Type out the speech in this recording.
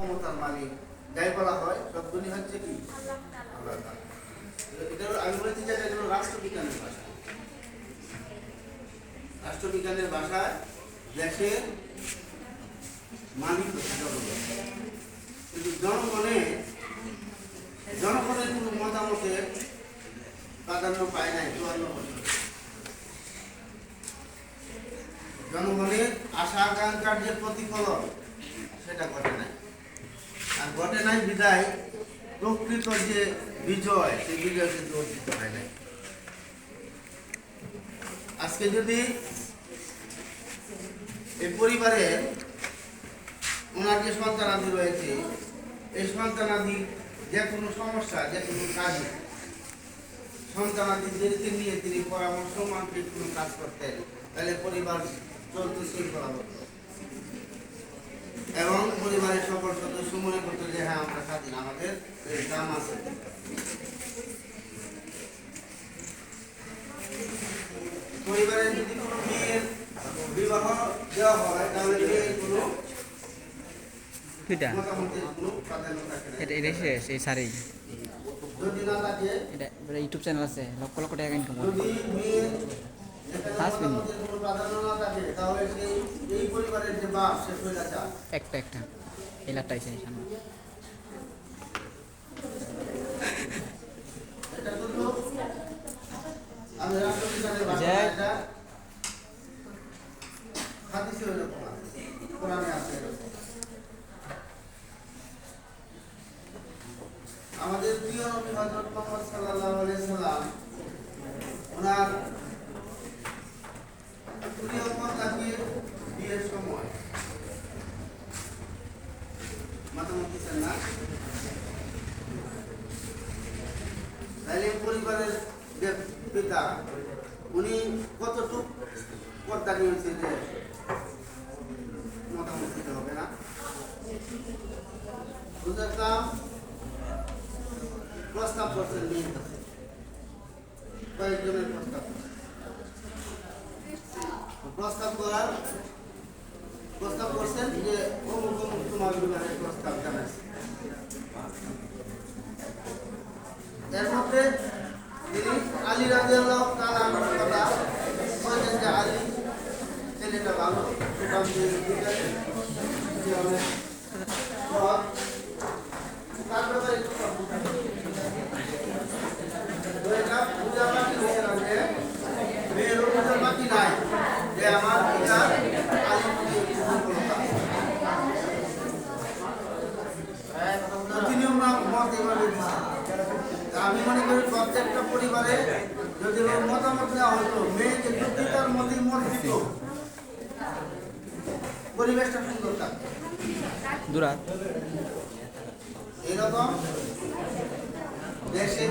ক্ষমতার মালিক। যাই বলা হয় সবগুলি হচ্ছে কি? এটা আমি বলেছি যে এটা রাষ্ট্রবিজ্ঞানের ভাষা। রাষ্ট্রবিজ্ঞানের ভাষায় দেশের মালিক হচ্ছে জনগণ। কিন্তু জনগণে, জনগণের কোনো মতামতের প্রাধান্য পায় নাই, চুয়ান্ন বছর। জনগণের আশা আকাঙ্ক্ষার যে প্রতিফলন, সেটা ঘটে নাই। ঘটে নাই বিদায়, প্রকৃত যে বিজয়, সেই বিজয় কিন্তু অর্জিত হয় নাই। আজকে যদি এই পরিবারে ওনার যে সন্তানাদি রয়েছে, এই সন্তানাদি যে কোনো সমস্যা, যে কোনো কাজে সন্তানাদিদেরকে নিয়ে তিনি পরামর্শ মানফিক কোনো কাজ করতেন, তাহলে পরিবার চলতে শৃঙ্খলা হতো এবং পরিবারের সকল সদস্য মনে করতো যে হ্যাঁ আমরা স্বাধীন আমাদের দাম আছে। পরিবারে যদি কোনো মেয়ের বিবাহ দেওয়া হয় তাহলে মেয়ের কোনো এটা এটা শেষ এই এটা ইউটিউব চ্যানেল আছে লক্ষ লক্ষ টাকা ইনকাম একটা একটা। কোরআনে আছে এরকম আমাদের প্রিয় নবী হযরত মুহাম্মদ সাল্লাল্লাহু আলাইহি সাল্লাম ওনার প্রিয় কন্যাকে বিয়ের সময় মাতামত দিচ্ছেন না? পরিবারের যে পিতা, উনি কতটুক পর্দা নিয়েছে যে মতামত দিতে হবে না? প্রস্তাব করছেন মেয়ের কয়েকজনের প্রস্তাব। প্রস্তাব করার প্রস্তাব করছেন যে অমুক অমুক তোমার বিবাহের প্রস্তাব জানাইছে। এর মধ্যে তিনি আলী রাজিয়াল্লাহ আনহুর কথা বলেছেন যে আলী, ছেলেটা ভালো সুঠাম দিয়ে ঠিক আছে সে অনেক তার যে মেয়েরও বাকি নাই যে আমার আমি মনে করি প্রত্যেকটা পরিবারে যদি ওর মতামত নেওয়া হতো মেয়েকে যদি তার মতে মত দিত। পরিবেশটা সুন্দর থাকতো। এরকম দেশে